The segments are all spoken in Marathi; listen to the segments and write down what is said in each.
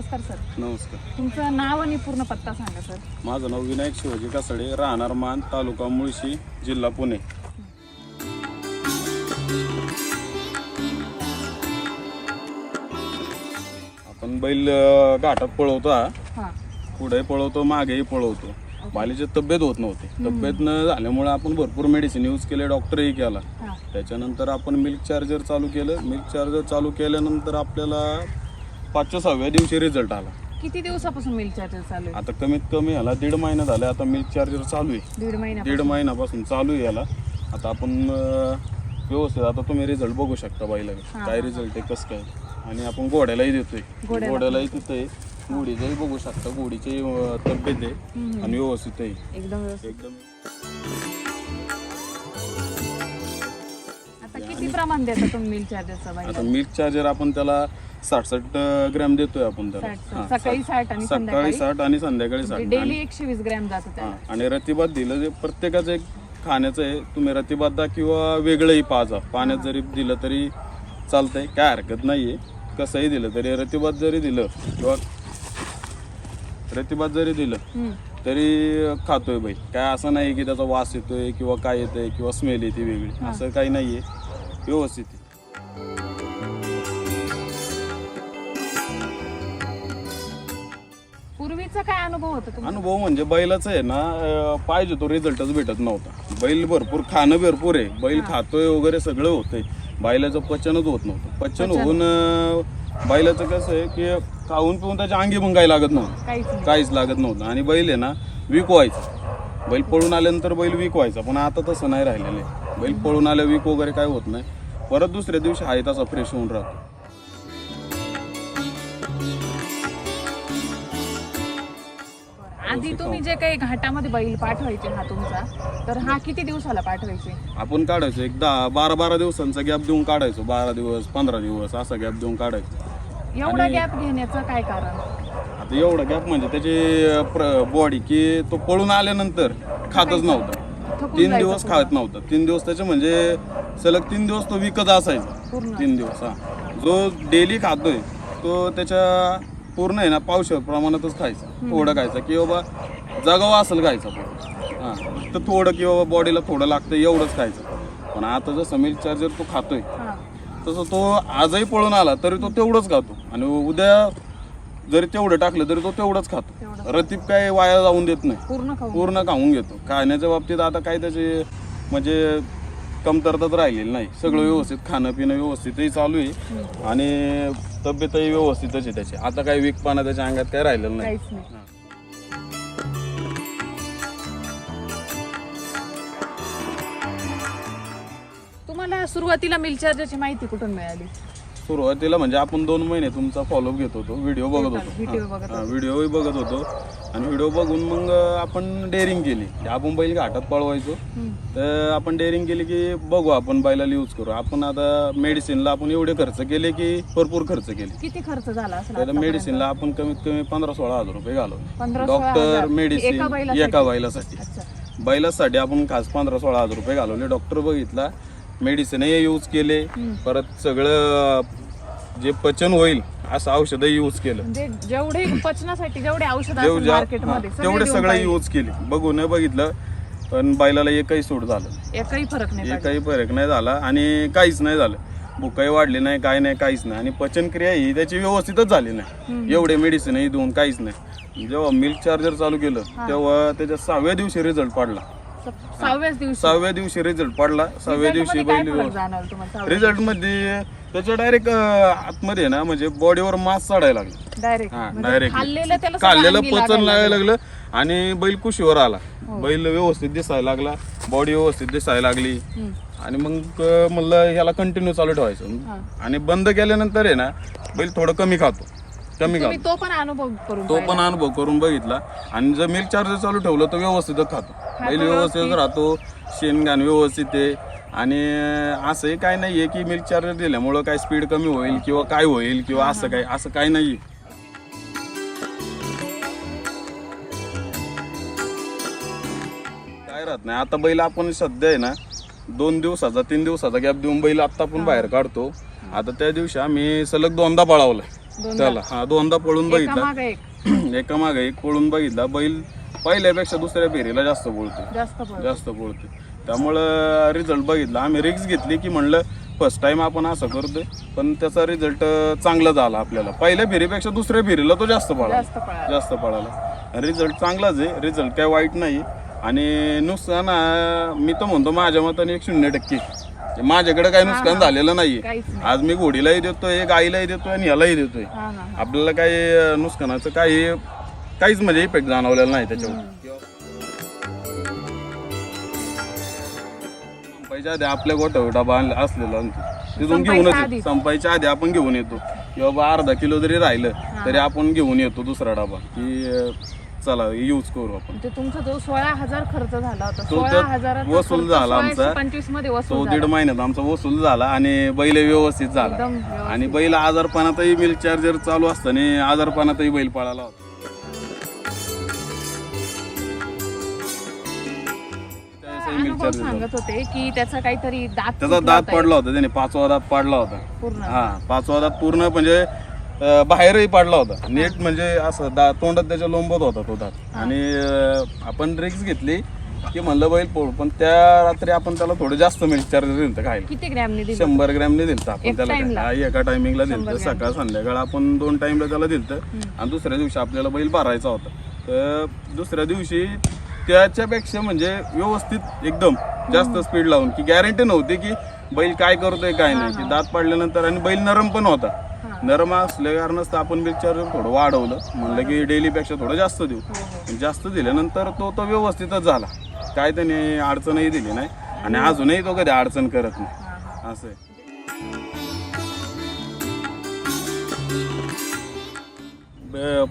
नमस्कार सर. नमस्कार. तुमचं नाव आणि पूर्ण पत्ता सांगा सर. माझं नाव विनायक शिवाजी कासडे राहणार मान तालुका मुळशी जिल्हा पुणे. आपण बैल अं, घाटात पळवतो हा. हां. पुढे पळवतो मागेही पळवतो. बालीची तब्येत होत नव्हती. तब्येत न झाल्यामुळे आपण भरपूर मेडिसिन यूज केले डॉक्टरही केला. हां. त्याच्यानंतर आपण मिल्क चार्जर चालू केलं. मिल्क चार्जर चालू केल्यानंतर आपल्याला पाचव्या सहाव्या दिवशी रिझल्ट आला. किती दिवसापासून मिल्क चार्जर चालू आहे? आता कमीत कमी ह्याला दीड महिना झाला आता मिल्क चार्जर चालू आहे. दीड महिना दीड महिन्यापासून चालू आहे याला. आता आपण अं, व्यवस्थित आता तुम्ही रिझल्ट बघू शकता बाईला. काय रिझल्ट आहे कसं काय. आणि आपण घोड्यालाही देतोय. घोड्याला. घोड्यालाही तिथे घोडीचंही बघू शकता. घोडीची अं, तब्येत आहे. आणि व्यवस्थित आहे. एकदम व्यवस्थित. एकदम. आता किती प्रमाण देता तुम्ही मिल्क चार्जरचा आता मिल्क चार्जर आपण त्याला साठ साठ ग्रॅम देतोय आपण त्याला साठ- हा, सकाळी साठ आणि सकाळी संध्याकाळी. साठ आणि संध्याकाळी साठ. डेली आणि- एकशे वीस ग्रॅम जातं हा, त्याला. आणि रतिबात दिलं जे प्रत्येकाचं एक खाण्याचं आहे तुम्ही रतिबात द्या किंवा वेगळंही पाजा पाण्यात जरी दिलं तरी चालतंय काय हरकत नाहीये. कसंही दिलं तरी रतिबात जरी दिलं किंवा रतिबात जरी दिलं हम्म. तरी खातोय बैल काय असं नाही की त्याचा वास येतोय किंवा काय येतंय किंवा स्मेल येते वेगळी. असं काही नाहीये. व्यवस्थित आहे. पूर्वीचा काय अनुभव होता तुम्हाला अनुभव म्हणजे बैलाचं आहे ना अं, पाहिजे तो रिझल्टच भेटत नव्हता. बैल भरपूर खाणं भरपूर आहे. बैल खातोय वगैरे सगळं होतंय. बैलाचं पचनच होत नव्हतं. पचन पचन. होऊन अं, बैलाचं कसं आहे की खाऊन पिऊन त्याच्या अंगी पण काही लागत नव्हतं. काहीच नाही. काहीच लागत नव्हतं. आणि बैल आहे ना वीक व्हायचा बैल पळून आल्यानंतर बैल वीक व्हायचा पण आता तसं नाही राहिलेलं आहे. बैल पळून आल्या वीक वगैरे काय होत नाही. परत दुसऱ्या दिवशी आहे तसा फ्रेश होऊन राहतो. आधी तुम्ही जे काही घाटामध्ये बैल पाठवायचे हा तुमचा तर हा किती दिवसाला पाठवायचे? आपण काढायचो एक दहा बारा बारा दिवसांचा गॅप देऊन काढायचो. बारा दिवस पंधरा दिवस असा गॅप देऊन काढायचो. एवढा गॅप घेण्याचं काय कारण? आता एवढा गॅप म्हणजे त्याची बॉडी की तो पळून आल्यानंतर खातच नव्हता. थकून तीन जायचं दिवस. खात नव्हता. तीन दिवस त्याचे म्हणजे सलग तीन दिवस तो विकत असायचा. पूर्ण. तीन दिवस हा. जो डेली खातोय तो त्याच्या पूर्ण आहे ना पावशे प्रमाणातच खायचा. थोडं खायचं की बाबा जगावा असेल खायचा पूर्ण हा तर थोडं की बाबा बॉडीला थोडं लागतं एवढंच खायचं. पण आता जसं मिल्क चार्जर तो खातोय तसं तो आजही पळून आला तरी तो तेवढंच खातो. आणि उद्या जरी तेवढं टाकलं तरी तो तेवढंच खातो. रतीब काय वाया जाऊन देत नाही. पूर्ण खाऊन घेतो. खाण्याच्या बाबतीत आता काय त्याचे म्हणजे कमतरताच राहिलेली नाही. सगळं व्यवस्थित खाणं पिणं व्यवस्थितही चालू आहे. आणि तब्येतही व्यवस्थितच आहे त्याची. आता काही विकपाना त्याच्या अंगात काय राहिलेलं नाही. काहीच नाही. तुम्हाला सुरुवातीला चार्जरची माहिती कुठून मिळाली? सुरुवातीला म्हणजे आपण दोन महिने तुमचा फॉलोअप घेत होतो व्हिडिओ बघत व्हिडिओ बघत होतो. व्हिडिओही बघत होतो. आणि व्हिडिओ बघून मग आपण डेअरिंग केली. की आपण बैल घाटात पळवायचो. तर आपण डेअरिंग केली की बघू आपण बैलाला यूज करू. आपण आता मेडिसिनला आपण एवढे खर्च केले की भरपूर खर्च केले. किती खर्च झाला त्याला? मेडिसिनला आपण कमीत कमी पंधरा सोळा हजार रुपये घालवले. Doctor medicine? एका बैलासाठी. बैलासाठी. आपण खास पंधरा सोळा हजार रुपये घालवले. डॉक्टर बघितला मेडिसिनही यूज केले. परत सगळं जे पचन होईल असं औषधही यूज केलं. म्हणजे जेवढे पचनासाठी जेवढे औषध जेव- असतात ज्या- मार्केटमध्ये हा, सगळे तेवढे सगळं. यूज केले. बघून बघितलं पण बैलाला एकही सूट झालं एकही फरक नाही पडला. एकही फरक नाही झाला आणि काहीच नाही झालं. भुकाही वाढली नाही काय नाही काहीच नाही. आणि पचनक्रिया ही त्याची व्यवस्थितच झाली नाही. एवढे मेडिसिनही देऊन काहीच नाही. जेव्हा मिल्क चार्जर चालू केलं तेव्हा त्याच्या सहाव्या दिवशी रिझल्ट पडला. सहाव्याच दिवशी? सहाव्या दिवशी रिझल्ट पडला. सहाव्या दिवशी Result मध्ये काय बैल फरक जाणवला तुम्हाला सहाव्या रिझल्टमध्ये त्याच्या डायरेक्ट आतमध्ये ना म्हणजे बॉडीवर मास चढायला लागला. डायरेक्ट हा म्हणजे डायरेक्ट खाल्लेलं त्याला सगळं खाल्लेलं अंगी पचन लागायला लागलं. आणि बैल कुशीवर आला. हो. बैल व्यवस्थित दिसायला लागला बॉडी व्यवस्थित दिसायला लागली. आणि मग अं, म्हणलं ह्याला कंटिन्यू चालू ठेवायचं. आणि बंद केल्यानंतर आहे ना बैल थोडं कमी खातो. कमी तुम्ही खातो. तो पण अनुभव करून तो. पण अनुभव करून बघितला. आणि जर मिल्क चार्जर चालू ठेवलं तर व्यवस्थितच खातो. बैल व्यवस्थित. राहतो. शेणघाण व्यवस्थित आहे. आणि असंही काय नाहीये की मिल्क चार्जर दिल्यामुळं काय स्पीड कमी होईल किंवा काय होईल किंवा असं काय असं काय नाहीये. काय राहत नाही. आता बैल आपण सध्या आहे ना दोन दिवसाचा तीन दिवसाचा गॅप देऊन बैल आता आपण बाहेर काढतो. आता त्या दिवशी आम्ही सलग दोनदा पळावलाय. दोनदा? त्याला. हा दोनदा पळून बघितला. एक. मागे एक पळून बघितला. बैल पहिल्यापेक्षा दुसऱ्या फेरीला जास्त बोलतो जास्त बोलते त्यामुळं रिझल्ट बघितला. आम्ही रिक्स घेतली की म्हणलं फर्स्ट टाइम आपण असं करतोय. पण त्याचा रिझल्ट चांगला झाला आपल्याला. पहिल्या फेरीपेक्षा दुसऱ्या फेरीला तो जास्त पळाला. जास्त पळाला. रिझल्ट चांगलाच आहे. रिझल्ट काय वाईट नाही. आणि नुकसान मी तर म्हणतो माझ्या मताने एक शून्य टक्के. माझ्याकडे काही नुकसान झालेलं नाहीये. आज मी घोडीलाही देतोय गाईलाही देतोय आणि यालाही देतोय. आपल्याला काही नुकसानाचं काही काहीच म्हणजे इफेक्ट जाणवलेला नाही त्याच्यावर. संपायच्या आधी आपल्या गोठा डबा आणला- असलेला आणतो. तिथून घेऊनच येतो. आधी? संपायच्या आधी आपण घेऊन येतो किंवा बा अर्धा किलो जरी राहिलं तरी आपण घेऊन येतो दुसरा डबा की अं, चला यूज करू आपण तुमचा जो सोळा हजार खर्च झाला होता तो सोळा वसूल झाला आमचा. पंचवीसमध्ये तो वसूल दीड झाला महिन्यात आमचा वसूल झाला आणि बैल व्यवस्थित झाला एकदम व्यवस्थित. आणि बैल आजारपणातही मिल्क चार्जर चालू असताना आजारपणातही बैल पळाला होता सांगत होते की त्याचा काहीतरी दात त्याचा दात पडला होता त्याने पाचवा दात पडला होता. पूर्ण. हा पाचवा दात पूर्ण म्हणजे बाहेरही पडला होता. नेट म्हणजे असं दा तोंडात त्याच्या लोंबत होता तो दात. आणि आपण रिक्स घेतली की म्हणलं बैल पोळ. पण त्या रात्री आपण त्याला थोडं जास्त चार्जर दिलं खायला. किती ग्रॅमने दिली शंभर ग्रॅमने दिलतं आपण त्याला एका टायमिंगला ग्रॅम. सकाळ संध्याकाळ आपण दोन टाइमला त्याला दिलतं. आणि दुसऱ्या दिवशी आपल्याला बैल भरायचा होता. तर दुसऱ्या दिवशी त्याच्यापेक्षा म्हणजे व्यवस्थित एकदम जास्त स्पीड लावून. की गॅरंटी नव्हती की बैल काय करतोय काय नाही. की दात पडल्यानंतर आणि बैल नरम पण होता. नरम असल्या कारणास्तव आपण चार्जर थोडं वाढवलं. म्हणलं की डेलीपेक्षा थोडं जास्त देऊ. हो, आणि जास्त दिल्यानंतर तो तो व्यवस्थितच झाला. काय त्याने अडचणही दिली नाही. आणि अजूनही तो कधी अडचण करत नाही. असं आहे.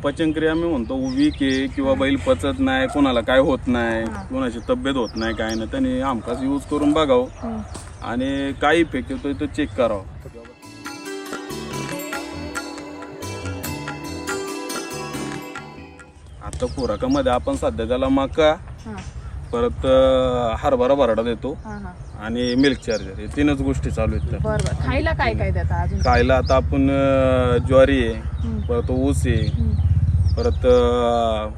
पचनक्रिया मी म्हणतो वीक आहे किंवा बैल पचत नाही कोणाला काय होत नाही कोणाची तब्येत होत नाही काय नाही त्यांनी आमकाच यूज करून बघावं. आणि काय इफेक्ट येतोय तो चेक करावं. आता खुराकामध्ये आपण सध्या त्याला मका परत हरभरा भरडा देतो. आणि मिल्क चार्जर हे तीनच गोष्टी चालू आहेत त्या. बरं बरं. खायला काय काय देता अजून? खायला आता आपण अं, ज्वारी आहे. परत ऊस आहे. परत अं,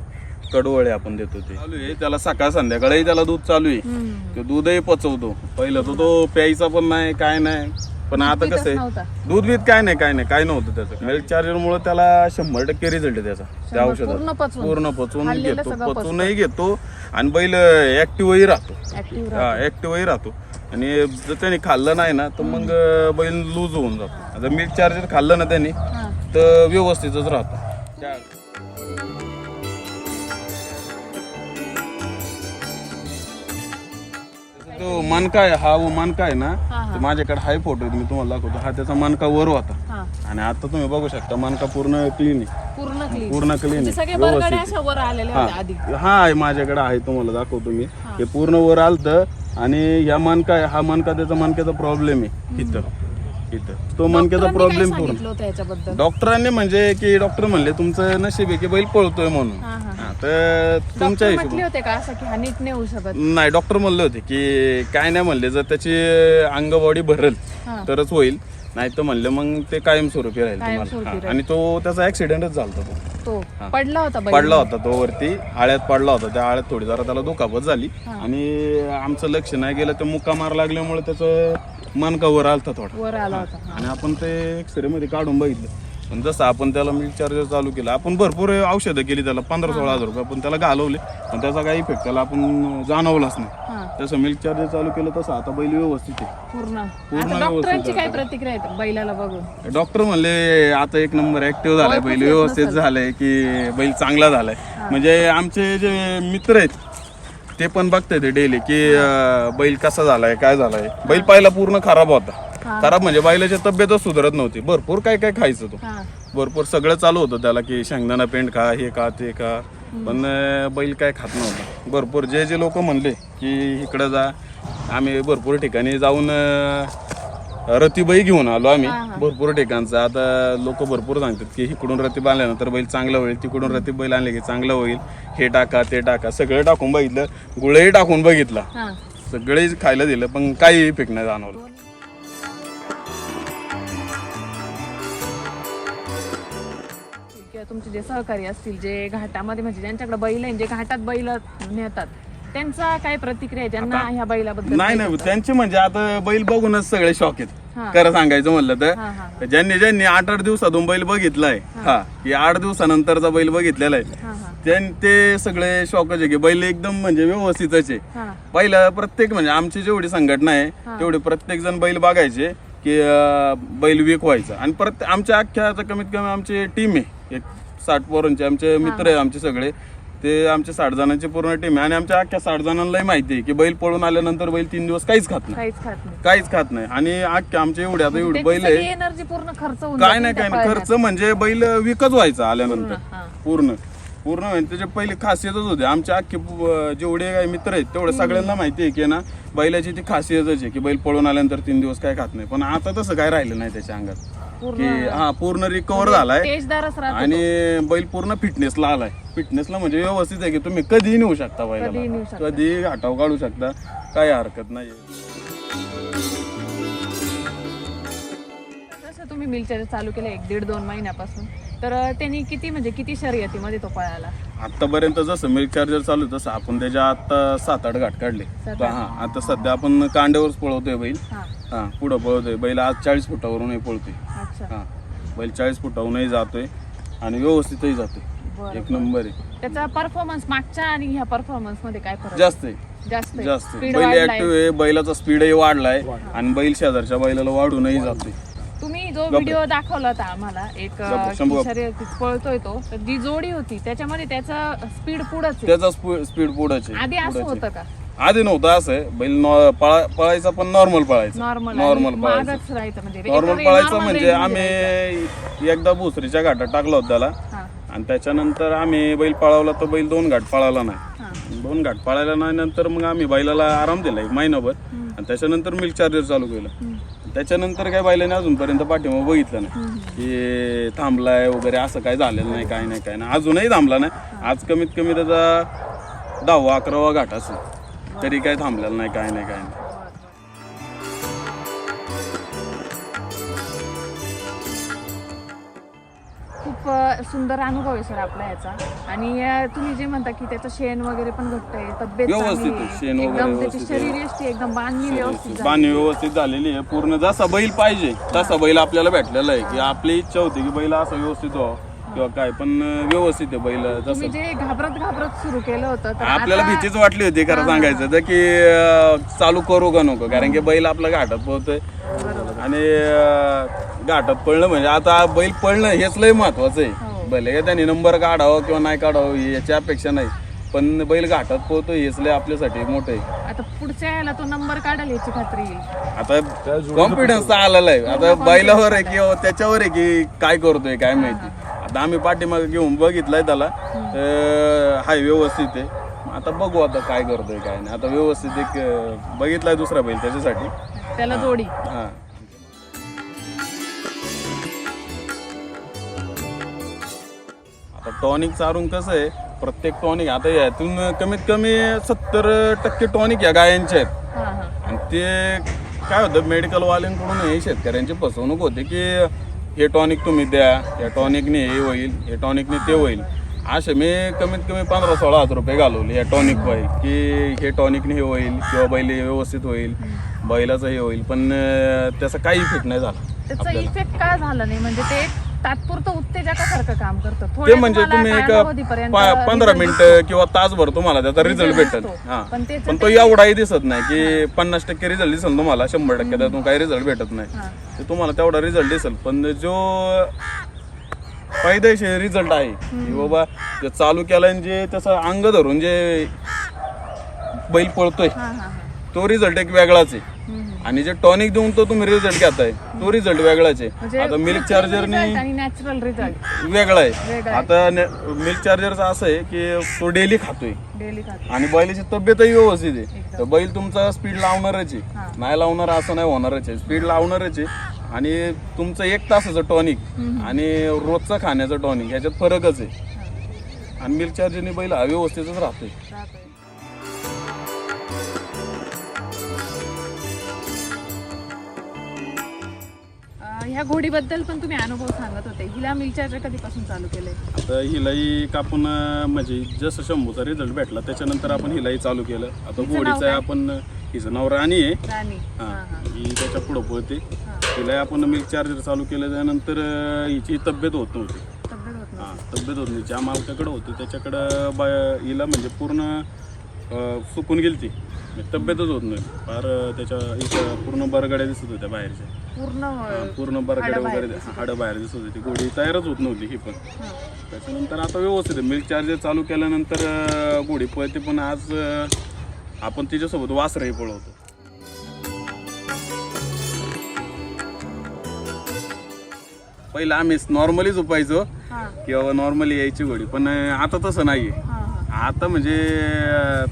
कडवळे आपण देतो ते. चालू आहे. त्याला सकाळ संध्याकाळी त्याला दूध चालू आहे. हम्म. तो दूधही पचवतो. पहिलं तर तो प्यायचा पण नाही काय नाही. पण आता कसं आहे? नव्हता. दूध बीत काय नाही काय नाही. काय नव्हतं त्याचं. मिल्क चार्जर मुळे त्याला शंभर टक्के रिझल्ट आहे त्याचा. त्या शंभर औषधात. पूर्ण पचवून. पूर्ण पचवून खाल्लेलं घेतो. सगळं पचवूनही घेतो. आणि बैल ऍक्टिव्हही राहतो. हा ऍक्टिव्हही राहतो. आणि जर त्याने खाल्लं नाही ना तर मग बैल लूज होऊन जातो. आता मिल्क चार्जर खाल्लं ना त्याने तर व्यवस्थितच राहतो. तो मनका आहे हा वो मनका आहे ना हा, हा. तो माझ्याकडे हाय फोटो मी तुम्हाला दाखवतो. हा त्याचा मनका वर होता. हा. आणि आता तुम्ही बघू शकता मनका पूर्ण क्लीन आहे. पूर्ण क्लीन म्हणजे आहे. व्यवस्थित हा. हा आहे माझ्याकडे आहे तुम्हाला दाखवतो मी. हे पूर्ण वर आलत आणि ह्या मनका आहे हा मनका त्याचा मनक्याचा प्रॉब्लेम आहे इथं. इथं. तो मनक्याचा डॉक्टरांनी काय प्रॉब्लेम पूर्ण सांगितलं होतं याच्याबद्दल? डॉक्टरांनी म्हणजे की डॉक्टर म्हणले तुमचं नशीब आहे की बैल पळतोय म्हणून. हा हा. हा, तर तुमच्या डॉक्टर हिशोबाने. म्हटले होते का असं की हा नीट नाही होऊ शकत? नाही डॉक्टर म्हणले होते की काय नाही म्हणले जर त्याची अंगबॉडी भरल हा. तरच होईल. नाही तर म्हणले मग ते कायमस्वरूपी राहील कायमस्वरूपी तुम्हाला हा. आणि तो त्याचा ऍक्सिडेंटच झाला तो. तो पडला होता बैल पडला होता तो वरती. आळ्यात पडला होता. त्या आळ्यात थोडी जरा त्याला दुखापत झाली. आणि आमचं लक्ष नाही गेलं तर मुक्का मार लागल्यामुळे त्याचं मनका वर आलता थोडा. वर आला होता. आणि आपण ते एक्सरे मध्ये काढून बघितलं. पण जसं आपण त्याला मिल्क चार्जर चालू केलं आपण भरपूर औषधं केली त्याला पंधरा सोळा हजार रुपये आपण त्याला घालवले पण त्याचा काही इफेक्ट त्याला आपण जाणवलाच नाही. तसं मिल्क चार्जर चालू केलं तसं आता बैल व्यवस्थित आहे. पूर्ण. पूर्ण आता डॉक्टरांची काय प्रतिक्रिया आहे बैलाला बघून? डॉक्टर म्हणले आता एक नंबर ऍक्टिव्ह झालाय बैल व्यवस्थित झालाय की बैल चांगला झालाय. म्हणजे आमचे जे मित्र आहेत ते पण बघताय ते डेली की अं, बैल कसा झालाय काय झालाय. बैल पहिला पूर्ण खराब होता. खराब म्हणजे बैलाची तब्येतच सुधारत नव्हती. भरपूर काय काय खायचं तो. भरपूर सगळं चालू होतं त्याला की शेंगदाणा पेंट खा हे का ते का पण बैल काय खात नव्हता. भरपूर जे जे लोक म्हणले की इकडं जा. आम्ही भरपूर ठिकाणी जाऊन रतीबाई घेऊन आलो आम्ही. भरपूर ठिकाणचं. आता लोक भरपूर सांगतात की इकडून रतीब आणल्यानंतर बैल चांगलं होईल तिकडून रतीब बैल आणले की चांगलं होईल. हे टाका ते टाका. सगळं टाकून बघितलं. गुळही टाकून बघितला. सगळे खायला दिलं पण काही इफेक्ट नाही जाणवलं. तुमचे जे सहकारी असतील जे घाटामध्ये म्हणजे ज्यांच्याकडे बैल आहे जे घाटात बैल नेतात त्यांचा काय प्रतिक्रिया आहे? ज्यांना ह्या बैलाबद्दल नाही नाही त्यांचे म्हणजे आता बैल बघूनच सगळे शॉक आहेत. खरं सांगायचं म्हणलं तर. ज्यांनी ज्यांनी आठ आठ दिवसातून बैल बघितलाय हा. की आठ दिवसानंतरचा बैल बघितलेला आहे. त्यां- ते सगळे शॉकच आहे की बैल एकदम म्हणजे व्यवस्थितच आहे. पहिलं प्रत्येक म्हणजे आमची जेवढी संघटना आहे तेवढे प्रत्येक जण बैल बघायचे की बैल वीक व्हायचा आणि परत आमच्या अख्ख्या कमीत कमी आमची टीम आहे. एक साठ पोरांचे आमचे मित्र आहे आमचे सगळे. ते आमचे साठ जणांची पूर्ण टीम आहे. आणि आमच्या अख्ख्या साठ जणांनाही माहिती आहे की बैल पळून आल्यानंतर बैल तीन दिवस काहीच खात नाही. काहीच खात नाही. काहीच खात नाही. आणि अख्ख्या आमचे एवढे आता एवढे बैल आहे. एनर्जी पूर्ण खर्च होऊन काय जाते नाही त्या काय नाही पळण्यात. खर्च म्हणजे बैल विकत व्हायचा आल्यानंतर. हा. पूर्ण. पूर्ण म्हणजे त्याची पहिली खासियतच होती. आमचे अख्खे पु- जेवढे काही मित्र आहेत तेवढे सगळ्यांना माहिती आहे की ना बैलाची ती खासियतच आहे की बैल पळून आल्यानंतर तीन दिवस काय खात नाही. पण आता तसं काय राहिलं नाही त्याच्या अंगात. की हा पूर्ण रिकवर झालाय. तेजदारच राहतो आणि बैल पूर्ण फिटनेसला आलाय. फिटनेसला म्हणजे व्यवस्थित आहे की तुम्ही कधीही नेऊ शकता कधीही नेऊ बैलाला शकता. कधीही घाटाव काढू शकता. काही हरकत नाही जसं तुम्ही मिलचर चालू केलं एक दीड दोन महिन्यापासून. तर त्यांनी किती म्हणजे किती शर्यतीमध्ये तो पळाला? आतापर्यंत जसं मिल्क चार्जर चालू तसं आपण त्याच्या आता सात आठ घाट काढले. हा आता सध्या आपण कांड्यावरच पळवतोय बैल. हा. हा पुढं पळवतोय. बैल आज चाळीस फुटावरूनही पळतोय. अच्छा. हा बैल चाळीस फुटावरूनही जातोय आणि व्यवस्थितही जातोय. बरं एक नंबर आहे. त्याचा परफॉर्मन्स मागच्या आणि ह्या परफॉर्मन्समध्ये काय फरक? जास्त आहे. जास्त आहे. जास्त आहे. Speed बैल वाढलाय. ऍक्टिव्ह आहे बैलाचा स्पीडही वाढलाय. आणि बैल शेजारच्या बैलाला वाढूनही जातोय. जो व्हिडिओ दाखवला होता आम्हाला एक पळतोय तो. तर जी जोडी होती त्याच्यामध्ये त्याचा स्पीड पुढंच त्याचा स्पीड पुढंच आधी असं होतं का? आधी नव्हतं असं आहे. बैल पळायचा पण नॉर्मल पळायचा. नॉर्मल पळायचा. म्हणजे. नॉर्मल पळायचं म्हणजे. आम्ही एकदा भुसरीच्या घाटात टाकला होता त्याला. आणि त्याच्यानंतर आम्ही बैल पळावला तर बैल दोन घाट पळाला नाही. दोन घाट पळायला नाही नंतर मग आम्ही बैलाला आराम दिला एक महिनाभर. आणि त्याच्यानंतर मिल्क चार्जर चालू केलं. त्याच्यानंतर काय बैलाने अजूनपर्यंत पाठीमाग बघितलं नाही. की थांबलाय वगैरे असं काय झालेलं नाही काय नाही काय नाही. अजूनही थांबला नाही. आज कमीत कमी त्याचा दहावा अकरावा घाट असेल. तरी काय थांबलेलं नाही काय नाही काय नाही. खूप सुंदर अनुभव आहे सर आपला याचा. आणि तुम्ही जे म्हणता की त्याचं शेण वगैरे पण घट्ट आहे तब्येत व्यवस्थित आहे. शेण वगैरे एकदम त्याची व्यवस्थित आहे. शरीर यष्टी एकदम बांधणी व्यवस्थित झाली. बाणी व्यवस्थित झालेली आहे. पूर्ण जसा बैल पाहिजे तसा बैल आपल्याला भेटलेला आहे. की आपली इच्छा होती की बैल असं व्यवस्थित व्हावं किंवा काय पण अं, व्यवस्थित आहे बैल जसं तुम्ही जे घाबरत घाबरत सुरू केलं होतं तर आपल्याला आता- भीतीच वाटली होती खरं सांगायचं तर की अं, चालू करू का नको? कारण की बैल आपला घाटात पोहतोय आणि अं, घाटात पळणं म्हणजे आता बैल पळणं हेच लय महत्वाचं आहे. हो. भले का त्यांनी नंबर काढावं किंवा नाही काढावं याची अपेक्षा नाही. पण बैल घाटात पोहतोय हेच लय आपल्यासाठी मोठं आहे. आता पुढच्या याला तो नंबर काढेल याची खात्री आता कॉन्फिडन्स आलेला आहे. आता बैलावर आहे किंवा त्याच्यावर आहे की काय करतोय काय माहिती. आता आम्ही पाठीमागे घेऊन बघितलंय त्याला. तर हाय व्यवस्थित आहे. आता बघू आता काय करतोय काय नाही. आता व्यवस्थित एक अं, बघितलाय दुसरा बैल त्याच्यासाठी. त्याला जोडी. हा. टॉनिक चारून कसं आहे प्रत्येक टॉनिक आता यातून कमीत कमी सत्तर टक्के टॉनिक या गायांचे आहेत. आणि ते काय होतं मेडिकल वाल्यांकडून हे शेतकऱ्यांची फसवणूक होते की हे टॉनिक तुम्ही द्या या टॉनिकने हे होईल हे टॉनिकने ते होईल. असे मी कमीत कमी पंधरा सोळा हजार रुपये घालवले या टॉनिक पाहिजे की हे टॉनिकने हे होईल किंवा बैल व्यवस्थित होईल बैलाचं हे होईल पण त्याचा काही इफेक्ट नाही झाला. त्याचा. इफेक्ट काय झाला नाही? म्हणजे ते तात्पुरतं उत्तेजकासारखं काम करतं. ते थोड्या म्हणजे तुम्हाला तुम्ही एक कालावधीपर्यंत पंधरा result मिनिटं किंवा तासभर तुम्हाला त्याचा रिझल्ट Result भेटेल. असतो. हा. पण त्याचं पण तो एवढाही दिसत नाही की पन्नास टक्के रिझल्ट दिसेल तुम्हाला शंभर टक्के त्यातून काही रिझल्ट भेटत नाही. ते तुम्हाला तेवढा रिझल्ट दिसेल. पण जो फायदेशीर रिझल्ट आहे की बाबा ते चालू केला आणि जे त्याचं अंग धरून जे बैल पळतोय हा हा हा. तो रिझल्ट एक वेगळाच आहे. आणि जे टॉनिक देऊन तो तुम्ही रिझल्ट घेताय तो रिझल्ट वेगळाच आहे. म्हणजे आता मिल्क चार्जरने नॅचरल रिझल्ट वेगळा आहे. आता मिल्क चार्जरचा असं आहे की तो डेली खातोय. डेली खातो आणि बैलाची तब्येतही व्यवस्थित आहे. तर बैल तुमचा स्पीड लावणारच. आहे. नाही लावणार असं नाही होणारच आहे. स्पीड लावणारच आहे. आणि तुमचं एक तासाचं टॉनिक आणि रोजचं खाण्याचं टॉनिक ह्याच्यात फरकच आहे. आणि मिल्क चार्जरने बैल हा व्यवस्थितच राहतोय. ह्या घोडीबद्दल पण तुम्ही अनुभव सांगत होते. हिला मिल चार्जर कधीपासून चालू केलंय? आता आपण अं, म्हणजे जसं शंभूचा रिझल्ट भेटला त्याच्यानंतर आपण हिलाही चालू केलं. आता हिचं नाव गोडीचं काय? आपण हिचं नाव राणी आहे. राणी. हा त्याच्या पुढं पळते. हा. हिलाही आपण मिल्क चार्जर चालू केलं त्यानंतर अं, हिची तब्येत होत नव्हती. तब्येत होत हा. तब्येत होत नाही ज्या मालकाकडे होती त्याच्याकडं बाय हिला म्हणजे पूर्ण अं, सुकून गेली ती तब्येतच होत नाही. फार त्याच्या इथं पूर्ण बरगड्या दिसत होत्या बाहेरच्या. पूर्ण हा, पूर्ण बरगड्या हाडं बाहेर वगैरे हाडं बाहेर दिसत होती. गोडी तयारच होत नव्हती ही पण. त्याच्यानंतर आता व्यवस्थित आहे. मिल्क चार्जर चालू केल्यानंतर अं, गोडी पळते पण आज अं, आपण तिच्यासोबत वासरही पळवतो. पहिलं आम्ही नॉर्मली झोपायचो. हा. किंवा नॉर्मली यायची गोडी. पण अं, आता तसं नाही आहे आता म्हणजे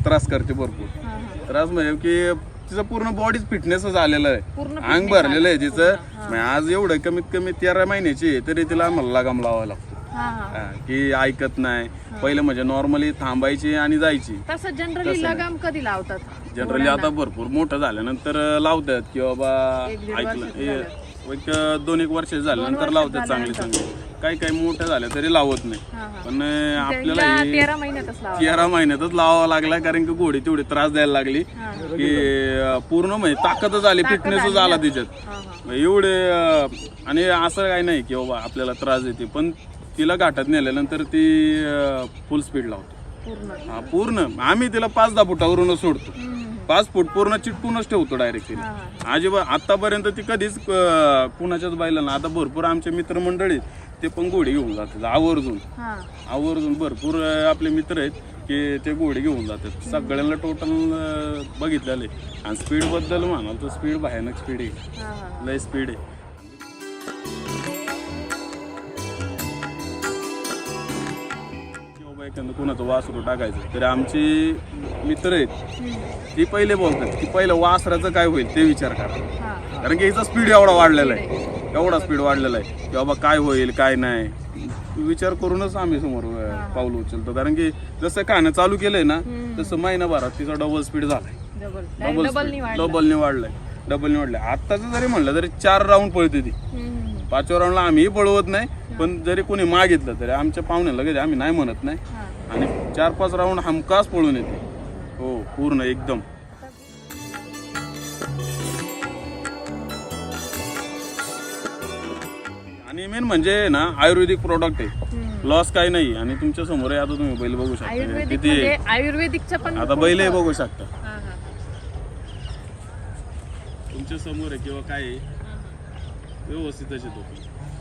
त्रास करते भरपूर. हा हा. त्रास म्हणजे की तिचं पूर्ण बॉडीच फिटनेसच आलेलं आहे. अंग fitness भरलेलं आहे. तिचं. म्हणजे आज एवढं कमीत कमी तेरा महिन्याची आहे, तरी तिला आम्हाला लगाम लावावा लागतो. हा हा. हा, की ऐकत नाही. पहिलं म्हणजे नॉर्मली थांबायची आणि जायची. तसं जनरली लगाम कधी लावतात? जनरली आता भरपूर मोठं झाल्यानंतर लावतात. की बाबा एक दीड ऐकलं. वर्षाचं हे- एक दोन एक वर्ष झाल्यानंतर लावतात चांगली. चांगली. काही काही मोठ्या झाल्या तरी लावत नाही. हा हा. पण अं, आपल्याला हे तेरा महिन्यातच लावा तेरा महिन्यातच लावावा लागला कारण की घोडी तेवढी त्रास द्यायला लागली. हा. की अं, पूर्ण म्हणजे ताकदच आली फिटनेसच आला तिच्यात. हा हा. एवढे अं, आणि असं काही नाही की बाबा आपल्याला त्रास देते पण तिला घाटात नेल्यानंतर ती फुल स्पीड लावतो. पूर्ण. हा पूर्ण. आम्ही तिला पाच दहा फुटावरूनच सोडतो. हम्म. पाच फूट पूर्ण चिटकूनच ठेवतो डायरेक्ट हा हा अजिबात आतापर्यंत ती कधीच अं, कुणाच्याच बैलांना आता भरपूर आमचे मित्रमंडळी ते पण घोडी घेऊन जातात आवर्जून. हा. आवर्जून भरपूर आपले मित्र आहेत की ते घोडी घेऊन जातात. सगळ्यांना टोटल बघितलेले आणि स्पीडबद्दल म्हणाल तर स्पीड भयानक स्पीड आहे. हा हा. लय स्पीड आहे. एखादं कुणाचं वासरू टाकायचं तर आमची मित्र आहेत. ती पहिले बोलतात की पहिलं वासराचं काय होईल ते विचार करा. हा. कारण की हिचा स्पीड एवढा वाढलेला आहे. एवढा स्पीड वाढलेला आहे की बाबा काय होईल काय नाही. विचार करूनच आम्ही समोर अं, पाऊल उचलतो. कारण की जसं खाणं चालू केलंय ना. तसं महिनाभरात तिचा डबल स्पीड झालाय. डबल डबल डबलनी वाढलं. डबलने वाढलाय. डबलने वाढलाय. आत्ताचं जरी म्हणलं तरी चार राऊंड पळते ती. हम्म. पाचव्या राऊंडला आम्हीही पळवत नाही पण जरी कोणी मागितलं तरी आमच्या पाहुण्याला लगेच आम्ही नाही म्हणत नाही. हा. आणि चार पाच राऊंड हमखास पळून येते. हो पूर्ण एकदम. मेन म्हणजे ना आयुर्वेदिक प्रोडक्ट आहे. लॉस काही नाही. आणि तुमच्यासमोर आहे आता तुम्ही बैल बघू शकता. आयुर्वेदिक किती म्हणजे आयुर्वेदिकचं पण आता बैलही बघू शकता. हा हा. तुमच्यासमोर आहे किंवा काय आहे, व्यवस्थितच येतो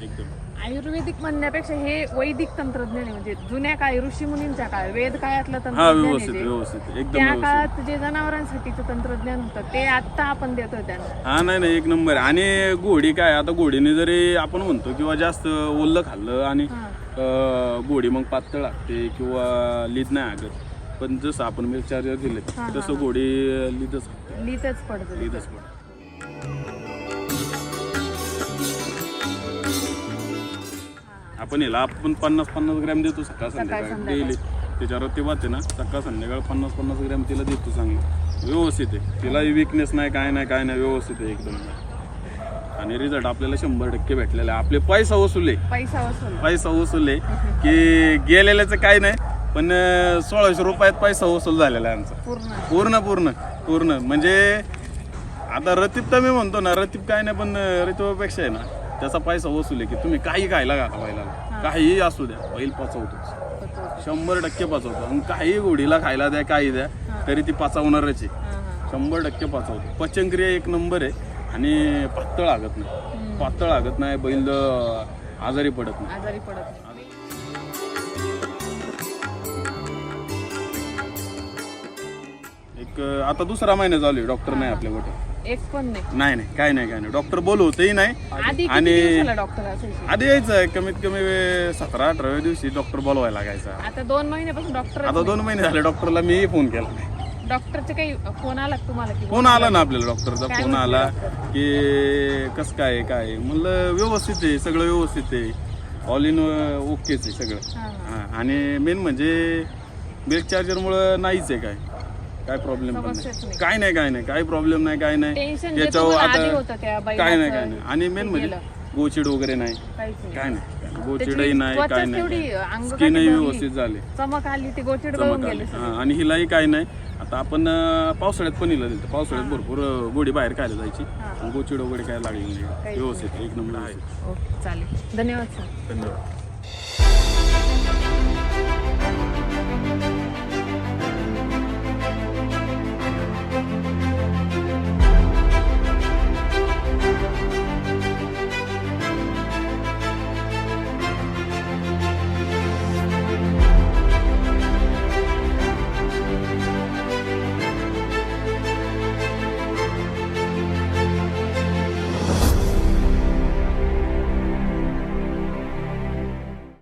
एकदम. आयुर्वेदिक म्हणण्यापेक्षा हे वैदिक तंत्रज्ञान आहे. म्हणजे जुन्या काळी ऋषी मुनींच्या काळ वेद काळातलं हा तंत्रज्ञान आहे व्यवस्थित जे. व्यवस्थित एकदम त्या व्यवस्थित. काळात जे जनावरांसाठीचं तंत्रज्ञान होतं ते आता आपण देतोय त्यांना. हा नाही नाही एक नंबर आहे. आणि घोडी काय आता घोडीने जरी आपण म्हणतो किंवा जास्त ओल्लं खाल्लं आणि अं, घोडी मग पातळ लागते किंवा लीद नाही लागत पण जसं आपण मिल्क चार्जर दिले तसं घोडी लिदच लिहितच पडतं. लिदच पडते. आपण याला आपण पन्नास पन्नास ग्रॅम देतो सकाळ संध्याकाळ. डेली. त्याच्यावर ते वाचते ना सकाळ संध्याकाळ पन्नास पन्नास ग्रॅम तिला देतो चांगलं. व्यवस्थित आहे. तिलाही विकनेस नाही काय नाही काय नाही व्यवस्थित आहे एकदम. आणि रिझल्ट आपल्याला शंभर टक्के भेटलेला आहे. आपले पैसा वसूल पैसा वसूल. की गेलेल्याचं काही नाही पण सोळाशे रुपयात पैसा वसूल झालेला आहे आमचा. पूर्ण. पूर्ण पूर्ण म्हणजे आता रतीब तर मी म्हणतो ना रतीब काय नाही पण रतीबापेक्षा आहे ना त्याचा पैसा वसूल आहे की तुम्ही काही खायला घाला बैलाला. काहीही असू द्या बैल पचवतो शंभर टक्के पचवतो. आणि काही गोडीला खायला द्या काही द्या तरी ती पचवणारच आहे. शंभर टक्के पचवतो. पचनक्रिया एक नंबर आहे आणि पातळ लागत नाही. पातळ लागत नाही बैल आजारी पडत नाही. आजारी पडत नाही. एक आता दुसरा महिना चालू आहे डॉक्टर नाही आपल्या कुठे एक पण नाही. नाही नाही काय नाही काय नाही. डॉक्टर बोलवतही नाही. आधी आणि- दिवसाला डॉक्टर असायचे आधी यायचं कमीत कमी सतरा अठराव्या दिवशी डॉक्टर बोलवायला लागायचा. आता दोन महिन्यापासून डॉक्टर आता दोन महिने झाले डॉक्टरला मी फोन केला नाही. डॉक्टरचे काही फोन आला का तुम्हाला की? फोन आला ना आपल्याला डॉक्टरचा फोन आला? की कसं काय आहे, काय आहे? म्हणलं व्यवस्थित आहे सगळं व्यवस्थित आहे. ऑल इन ओकेच आहे सगळं. हा, हा. हा आणि मेन म्हणजे मिल्क चार्जरमुळं नाहीच आहे काय. काय प्रॉब्लेम पण नाही. काय नाही काय नाही. काय प्रॉब्लेम नाही काय नाही. तुम्हाला आता त्या काय नाही काय नाही. आणि मेन म्हणजे. गोचिड वगैरे नाही. काय नाही. गोचिडही नाही काय नाही स्किनही. व्यवस्थित झाले. चमक आली ती गोचिड. हा, आणि हिलाही काय नाही. आता आपण पावसाळ्यात पण हिला दिलं पावसाळ्यात भरपूर गोडी बाहेर खायला जायची. गोचिड वगैरे काय लागली. नाही व्यवस्थित एक नंबर आहे चालेल. धन्यवाद सर धन्यवाद.